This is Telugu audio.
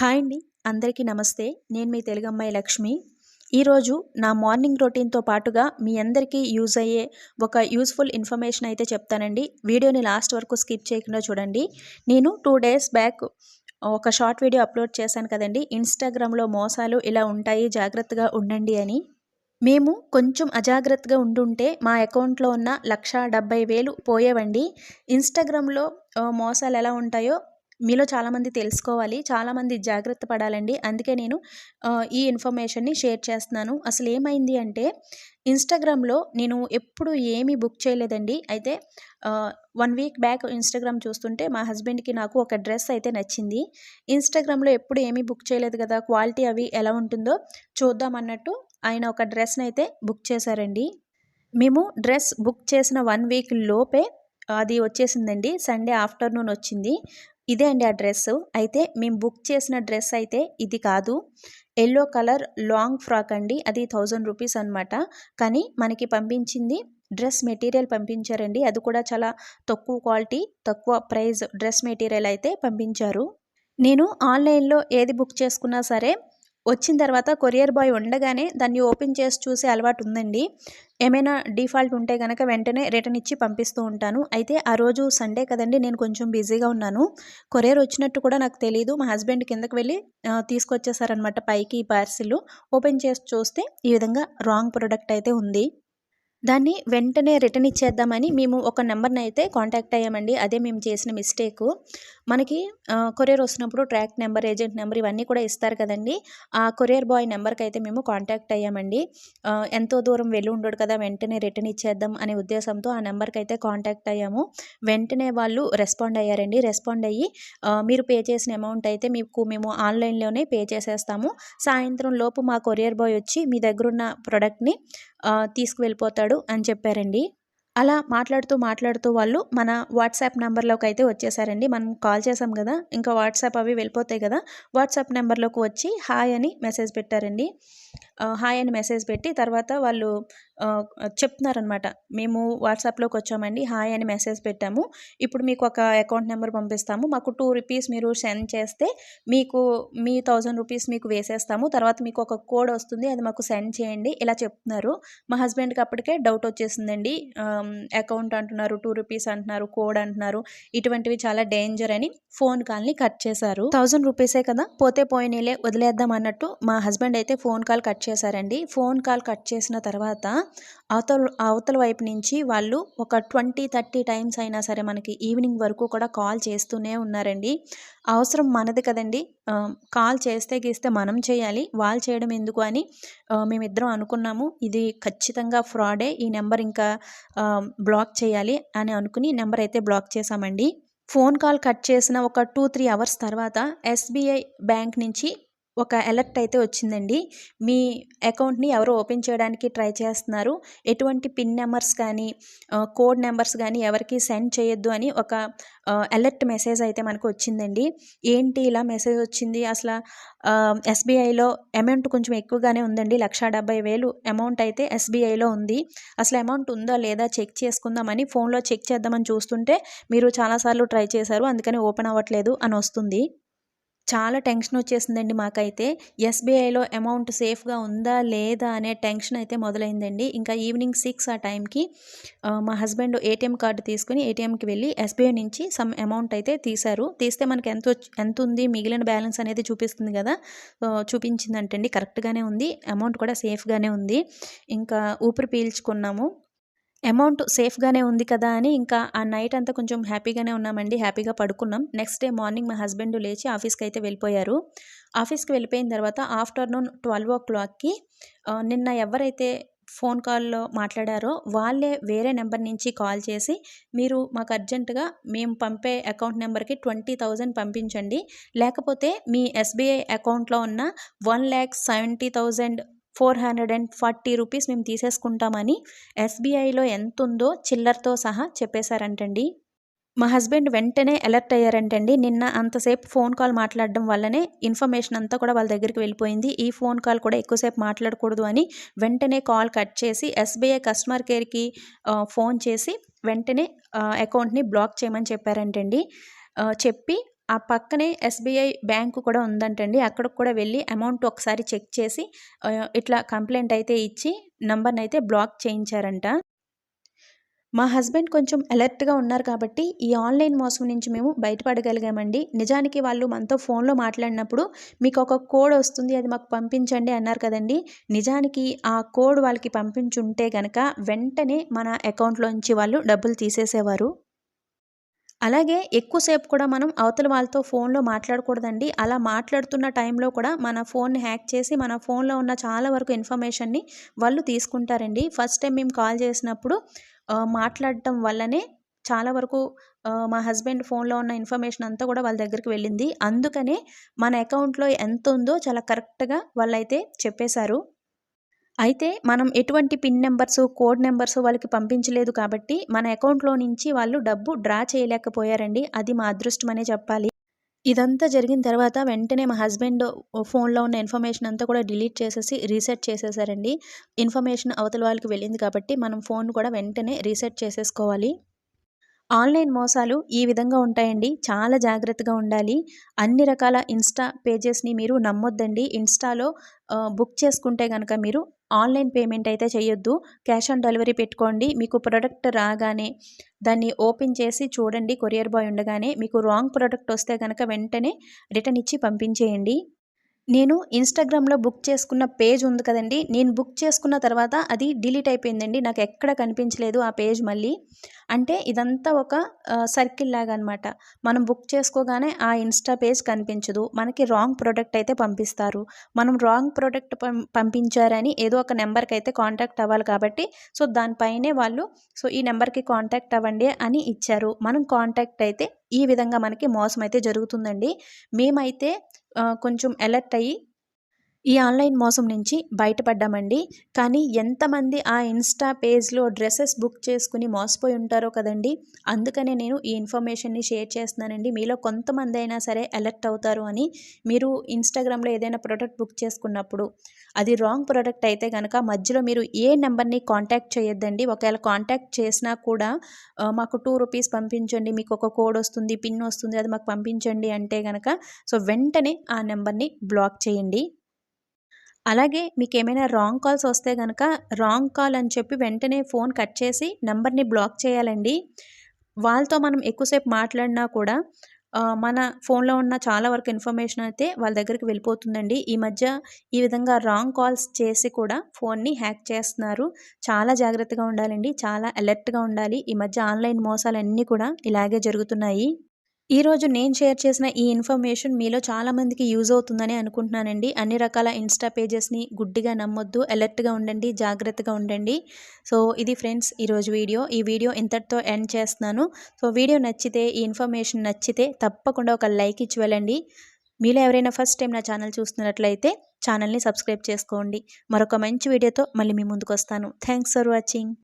హాయ్ అండి. అందరికీ నమస్తే. నేను మీ తెలుగమ్మాయి లక్ష్మి. ఈరోజు నా మార్నింగ్ రొటీన్తో పాటుగా మీ అందరికీ యూజ్ అయ్యే ఒక యూస్ఫుల్ ఇన్ఫర్మేషన్ అయితే చెప్తానండి. వీడియోని లాస్ట్ వరకు స్కిప్ చేయకుండా చూడండి. నేను టూ డేస్ బ్యాక్ ఒక షార్ట్ వీడియో అప్లోడ్ చేశాను కదండి. ఇన్స్టాగ్రామ్లో మోసాలు ఇలా ఉంటాయి జాగ్రత్తగా ఉండండి అని. మేము కొంచెం అజాగ్రత్తగా ఉండుంటే మా అకౌంట్లో ఉన్న లక్ష డెబ్బై వేలు పోయేవండి. ఇన్స్టాగ్రామ్లో మోసాలు ఎలా ఉంటాయో మీలో చాలామంది తెలుసుకోవాలి చాలామంది జాగ్రత్త పడాలండి. అందుకే నేను ఈ ఇన్ఫర్మేషన్ని షేర్ చేస్తున్నాను. అసలు ఏమైంది అంటే ఇన్స్టాగ్రామ్లో నేను ఎప్పుడు ఏమీ బుక్ చేయలేదండి. అయితే వన్ వీక్ బ్యాక్ ఇన్స్టాగ్రామ్ చూస్తుంటే మా హస్బెండ్కి నాకు ఒక డ్రెస్ అయితే నచ్చింది. ఇన్స్టాగ్రామ్లో ఎప్పుడు ఏమీ బుక్ చేయలేదు కదా క్వాలిటీ అవి ఎలా ఉంటుందో చూద్దామన్నట్టు ఆయన ఒక డ్రెస్ని అయితే బుక్ చేశారండి. మేము డ్రెస్ బుక్ చేసిన వన్ వీక్ లోపే అది వచ్చేసిందండి. సండే ఆఫ్టర్నూన్ వచ్చింది. ఇదే అండి ఆ డ్రెస్ అయితే మేము బుక్ చేసిన డ్రెస్ అయితే ఇది కాదు. ఎల్లో కలర్ లాంగ్ ఫ్రాక్ అండి. అది థౌజండ్ రూపీస్ అనమాట కానీ మనకి పంపించింది డ్రెస్ మెటీరియల్ పంపించారండి. అది కూడా చాలా తక్కువ క్వాలిటీ తక్కువ ప్రైస్ డ్రెస్ మెటీరియల్ అయితే పంపించారు. నేను ఆన్లైన్లో ఏది బుక్ చేసుకున్నా సరే వచ్చిన తర్వాత కొరియర్ బాయ్ ఉండగానే దాన్ని ఓపెన్ చేసి చూసే అలవాటు ఉందండి ఏమైనా డిఫాల్ట్ ఉంటే కనుక వెంటనే రిటర్న్ ఇచ్చి పంపిస్తూ ఉంటాను. అయితే ఆ రోజు సండే కదండి నేను కొంచెం బిజీగా ఉన్నాను. కొరియర్ వచ్చినట్టు కూడా నాకు తెలియదు మా హస్బెండ్ కిందకి వెళ్ళి తీసుకొచ్చేసారనమాట పైకి పార్సిల్. ఓపెన్ చేసి చూస్తే ఈ విధంగా రాంగ్ ప్రోడక్ట్ అయితే ఉంది. దాన్ని వెంటనే రిటర్న్ ఇచ్చేద్దామని మేము ఒక నెంబర్ని అయితే కాంటాక్ట్ అయ్యామండి. అదే మేము చేసిన మిస్టేకు. మనకి కొరియర్ వస్తున్నప్పుడు ట్రాక్ నెంబర్ ఏజెంట్ నెంబర్ ఇవన్నీ కూడా ఇస్తారు కదండి. ఆ కొరియర్ బాయ్ నెంబర్కి అయితే మేము కాంటాక్ట్ అయ్యామండి. ఎంతో దూరం వెళ్ళి ఉండడు కదా వెంటనే రిటర్న్ ఇచ్చేద్దాం అనే ఉద్దేశంతో ఆ నెంబర్కి అయితే కాంటాక్ట్ అయ్యాము. వెంటనే వాళ్ళు రెస్పాండ్ అయ్యారండి. రెస్పాండ్ అయ్యి మీరు పే చేసిన అమౌంట్ అయితే మీకు మేము ఆన్లైన్లోనే పే చేసేస్తాము. సాయంత్రం లోపు మా కొరియర్ బాయ్ వచ్చి మీ దగ్గరున్న ప్రోడక్ట్ని తీసుకువెళ్ళిపోతాడు అని చెప్పారండి. అలా మాట్లాడుతూ మాట్లాడుతూ వాళ్ళు మన వాట్సాప్ నెంబర్లోకి అయితే వచ్చేసారండి. మనం కాల్ చేసాం కదా ఇంకా వాట్సాప్ అవి వెళ్ళిపోతాయి కదా వాట్సాప్ నెంబర్లోకి వచ్చి హాయ్ అని మెసేజ్ పెట్టారండి. హాయ్ అని మెసేజ్ పెట్టి తర్వాత వాళ్ళు చెప్తున్నారనమాట మేము వాట్సాప్లోకి వచ్చామండి. హాయ్ అని మెసేజ్ పెట్టాము. ఇప్పుడు మీకు ఒక అకౌంట్ నెంబర్ పంపిస్తాము. మాకు టూ రూపీస్ మీరు సెండ్ చేస్తే మీకు మీ థౌజండ్ రూపీస్ మీకు వేసేస్తాము. తర్వాత మీకు ఒక కోడ్ వస్తుంది. అది మాకు సెండ్ చేయండి. ఇలా చెప్తున్నారు. మా హస్బెండ్కి అప్పటికే డౌట్ వచ్చేసిందండి. అకౌంట్ అంటున్నారు టూ రూపీస్ అంటున్నారు కోడ్ అంటున్నారు. ఇటువంటివి చాలా డేంజర్ అని ఫోన్ కాల్ని కట్ చేశారు. థౌజండ్ రూపీసే కదా? పోతే పోయినలే వదిలేద్దాం అన్నట్టు మా హస్బెండ్ అయితే ఫోన్ కాల్ కట్ చేశారండి. ఫోన్ కాల్ కట్ చేసిన తర్వాత అవతల అవతల వైపు నుంచి వాళ్ళు ఒక ట్వంటీ థర్టీ టైమ్స్ అయినా సరే మనకి ఈవినింగ్ వరకు కూడా కాల్ చేస్తూనే ఉన్నారండి. అవసరం మనది కదండి. కాల్ చేస్తే గీస్తే మనం చేయాలి. వాళ్ళు చేయడం ఎందుకు అని మేమిద్దరం అనుకున్నాము. ఇది ఖచ్చితంగా ఫ్రాడే. ఈ నెంబర్ ఇంకా బ్లాక్ చేయాలి అని అనుకుని నెంబర్ అయితే బ్లాక్ చేశామండి. ఫోన్ కాల్ కట్ చేసిన ఒక టూ త్రీ అవర్స్ తర్వాత ఎస్బీఐ బ్యాంక్ నుంచి ఒక అలర్ట్ అయితే వచ్చిందండి. మీ అకౌంట్ని ఎవరు ఓపెన్ చేయడానికి ట్రై చేస్తున్నారు? ఎటువంటి పిన్ నెంబర్స్ కానీ కోడ్ నెంబర్స్ కానీ ఎవరికి సెండ్ చేయొద్దు అని ఒక అలర్ట్ మెసేజ్ అయితే మనకు వచ్చిందండి. ఏంటి ఇలా మెసేజ్ వచ్చింది? అసలు ఎస్బీఐలో అమౌంట్ కొంచెం ఎక్కువగానే ఉందండి. లక్ష డెబ్బై వేలు అమౌంట్ అయితే ఎస్బీఐలో ఉంది. అసలు అమౌంట్ ఉందా లేదా చెక్ చేసుకుందామని ఫోన్లో చెక్ చేద్దామని చూస్తుంటే మీరు చాలాసార్లు ట్రై చేశారు. అందుకని ఓపెన్ అవ్వట్లేదు అని వస్తుంది. చాలా టెన్షన్ వచ్చేసిందండి మాకైతే. ఎస్బీఐలో అమౌంట్ సేఫ్గా ఉందా లేదా అనే టెన్షన్ అయితే మొదలైందండి. ఇంకా ఈవినింగ్ సిక్స్ ఆ టైంకి మా హస్బెండ్ ఏటీఎం కార్డు తీసుకుని ఏటీఎంకి వెళ్ళి ఎస్బీఐ నుంచి సమ్ అమౌంట్ అయితే తీశారు. తీస్తే మనకి ఎంత ఎంత ఉంది మిగిలిన బ్యాలెన్స్ అనేది చూపిస్తుంది కదా. చూపించిందంటండి. కరెక్ట్గానే ఉంది. అమౌంట్ కూడా సేఫ్గానే ఉంది. ఇంకా ఊపిరి పీల్చుకున్నాము. అమౌంట్ సేఫ్గానే ఉంది కదా అని ఇంకా ఆ నైట్ అంతా కొంచెం హ్యాపీగానే ఉన్నామండి. హ్యాపీగా పడుకున్నాం. నెక్స్ట్ డే మార్నింగ్ మా హస్బెండ్ లేచి ఆఫీస్కి అయితే వెళ్ళిపోయారు. ఆఫీస్కి వెళ్ళిపోయిన తర్వాత ఆఫ్టర్నూన్ ట్వెల్వ్ ఓ క్లాక్కి నిన్న ఎవరైతే ఫోన్ కాల్లో మాట్లాడారో వాళ్ళే వేరే నెంబర్ నుంచి కాల్ చేసి మీరు మాకు అర్జెంటుగా మేము పంపే అకౌంట్ నెంబర్కి ట్వంటీ థౌజండ్ పంపించండి. లేకపోతే మీ ఎస్బీఐ అకౌంట్లో ఉన్న one lakh seventy thousand four hundred and forty rupees మేము తీసేసుకుంటామని ఎస్బీఐలో ఎంత ఉందో చిల్లర్తో సహా చెప్పేశారంటండి. మా హస్బెండ్ వెంటనే అలర్ట్ అయ్యారంటండి. నిన్న అంతసేపు ఫోన్ కాల్ మాట్లాడడం వల్లనే ఇన్ఫర్మేషన్ అంతా కూడా వాళ్ళ దగ్గరికి వెళ్ళిపోయింది. ఈ ఫోన్ కాల్ కూడా ఎక్కువసేపు మాట్లాడకూడదు అని వెంటనే కాల్ కట్ చేసి ఎస్బీఐ కస్టమర్ కేర్కి ఫోన్ చేసి వెంటనే అకౌంట్ని బ్లాక్ చేయమని చెప్పారంటండి. చెప్పి ఆ పక్కనే ఎస్బీఐ బ్యాంకు కూడా ఉందంటండి. అక్కడికి కూడా వెళ్ళి అమౌంట్ ఒకసారి చెక్ చేసి ఇట్లా కంప్లైంట్ అయితే ఇచ్చి నంబర్ని అయితే బ్లాక్ చేయించారంట. మా హస్బెండ్ కొంచెం అలర్ట్గా ఉన్నారు కాబట్టి ఈ ఆన్లైన్ మోసం నుంచి మేము బయటపడగలిగామండి. నిజానికి వాళ్ళు మనతో ఫోన్లో మాట్లాడినప్పుడు మీకు ఒక కోడ్ వస్తుంది అది మాకు పంపించండి అన్నారు కదండి. నిజానికి ఆ కోడ్ వాళ్ళకి పంపించుంటే కనుక వెంటనే మన అకౌంట్లోంచి వాళ్ళు డబ్బులు తీసేసేవారు. అలాగే ఎక్కువసేపు కూడా మనం అవతల వాళ్ళతో ఫోన్లో మాట్లాడకూడదండి. అలా మాట్లాడుతున్న టైంలో కూడా మన ఫోన్ని హ్యాక్ చేసి మన ఫోన్లో ఉన్న చాలా వరకు ఇన్ఫర్మేషన్ని వాళ్ళు తీసుకుంటారండి. ఫస్ట్ టైం మేము కాల్ చేసినప్పుడు మాట్లాడటం వల్లనే చాలా వరకు మా హస్బెండ్ ఫోన్లో ఉన్న ఇన్ఫర్మేషన్ అంతా కూడా వాళ్ళ దగ్గరికి వెళ్ళింది. అందుకనే మన అకౌంట్లో ఎంత ఉందో చాలా కరెక్ట్గా వాళ్ళైతే చెప్పేశారు. అయితే మనం ఎటువంటి పిన్ నెంబర్స్ కోడ్ నెంబర్స్ వాళ్ళకి పంపించలేదు కాబట్టి మన అకౌంట్లో నుంచి వాళ్ళు డబ్బు డ్రా చేయలేకపోయారండి. అది మా అదృష్టం అనే చెప్పాలి. ఇదంతా జరిగిన తర్వాత వెంటనే మా హస్బెండ్ ఫోన్లో ఉన్న ఇన్ఫర్మేషన్ అంతా కూడా డిలీట్ చేసేసి రీసెట్ చేసేసారండి. ఇన్ఫర్మేషన్ అవతల వాళ్ళకి వెళ్ళింది కాబట్టి మనం ఫోన్ కూడా వెంటనే రీసెట్ చేసేసుకోవాలి. ఆన్లైన్ మోసాలు ఈ విధంగా ఉంటాయండి. చాలా జాగ్రత్తగా ఉండాలి. అన్ని రకాల ఇన్స్టా పేజెస్ని మీరు నమ్మొద్దండి. ఇన్స్టాలో బుక్ చేసుకుంటే కనుక మీరు ఆన్లైన్ పేమెంట్ అయితే చేయొద్దు. క్యాష్ ఆన్ డెలివరీ పెట్టుకోండి. మీకు ప్రోడక్ట్ రాగానే దాన్ని ఓపెన్ చేసి చూడండి. కొరియర్ బాయ్ ఉండగానే మీకు రాంగ్ ప్రోడక్ట్ వస్తే కనుక వెంటనే రిటర్న్ ఇచ్చి పంపించేయండి. నేను ఇన్స్టాగ్రామ్లో బుక్ చేసుకున్న పేజ్ ఉంది కదండి. నేను బుక్ చేసుకున్న తర్వాత అది డిలీట్ అయిపోయిందండి. నాకు ఎక్కడ కనిపించలేదు ఆ పేజ్ మళ్ళీ. అంటే ఇదంతా ఒక సర్కిల్ లాగా అనమాట మనం బుక్ చేసుకోగానే ఆ ఇన్స్టా పేజ్ కనిపించదు. మనకి రాంగ్ ప్రోడక్ట్ అయితే పంపిస్తారు. మనం రాంగ్ ప్రోడక్ట్ పంపించారని ఏదో ఒక నెంబర్కి అయితే కాంటాక్ట్ అవ్వాలి కాబట్టి సో దానిపైనే వాళ్ళు సో ఈ నెంబర్కి కాంటాక్ట్ అవ్వండి అని ఇచ్చారు. మనం కాంటాక్ట్ అయితే ఈ విధంగా మనకి మోసం అయితే జరుగుతుందండి. మేమైతే కొంచెం అలర్ట్ అయ్యి ఈ ఆన్లైన్ మోసం నుంచి బయటపడ్డామండి. కానీ ఎంతమంది ఆ ఇన్స్టా పేజ్లో డ్రెస్సెస్ బుక్ చేసుకుని మోసపోయి ఉంటారో కదండి. అందుకనే నేను ఈ ఇన్ఫర్మేషన్ని షేర్ చేస్తున్నానండి. మీలో కొంతమంది అయినా సరే అలర్ట్ అవుతారు అని. మీరు ఇన్స్టాగ్రామ్లో ఏదైనా ప్రోడక్ట్ బుక్ చేసుకున్నప్పుడు అది రాంగ్ ప్రోడక్ట్ అయితే కనుక మధ్యలో మీరు ఏ నెంబర్ని కాంటాక్ట్ చేయొద్దండి. ఒకవేళ కాంటాక్ట్ చేసినా కూడా మాకు టూ రూపీస్ పంపించండి. మీకు ఒక కోడ్ వస్తుంది పిన్ వస్తుంది అది మాకు పంపించండి అంటే కనుక సో వెంటనే ఆ నెంబర్ని బ్లాక్ చేయండి. అలాగే మీకు ఏమైనా రాంగ్ కాల్స్ వస్తే కనుక రాంగ్ కాల్ అని చెప్పి వెంటనే ఫోన్ కట్ చేసి నెంబర్ని బ్లాక్ చేయాలండి. వాళ్ళతో మనం ఎక్కువసేపు మాట్లాడినా కూడా మన ఫోన్లో ఉన్న చాలా వరకు ఇన్ఫర్మేషన్ అయితే వాళ్ళ దగ్గరికి వెళ్ళిపోతుందండి. ఈ మధ్య ఈ విధంగా రాంగ్ కాల్స్ చేసి కూడా ఫోన్ని హ్యాక్ చేస్తున్నారు. చాలా జాగ్రత్తగా ఉండాలండి. చాలా అలర్ట్గా ఉండాలి. ఈ మధ్య ఆన్లైన్ మోసాలన్నీ కూడా ఇలాగే జరుగుతున్నాయి. ఈరోజు నేను షేర్ చేసిన ఈ ఇన్ఫర్మేషన్ మీలో చాలామందికి యూజ్ అవుతుందని అనుకుంటున్నానండి. అన్ని రకాల ఇన్స్టా పేజెస్ని గుడ్డిగా నమ్మొద్దు అలర్ట్గా ఉండండి జాగ్రత్తగా ఉండండి. సో ఇది ఫ్రెండ్స్ ఈరోజు వీడియో. ఈ వీడియో ఇంతటితో ఎండ్ చేస్తున్నాను. సో వీడియో నచ్చితే ఈ ఇన్ఫర్మేషన్ నచ్చితే తప్పకుండా ఒక లైక్ ఇచ్చి వెళ్ళండి. మీలో ఎవరైనా ఫస్ట్ టైం నా ఛానల్ చూస్తున్నట్లయితే ఛానల్ని సబ్స్క్రైబ్ చేసుకోండి. మరొక మంచి వీడియోతో మళ్ళీ మీ ముందుకు వస్తాను. Thanks for watching.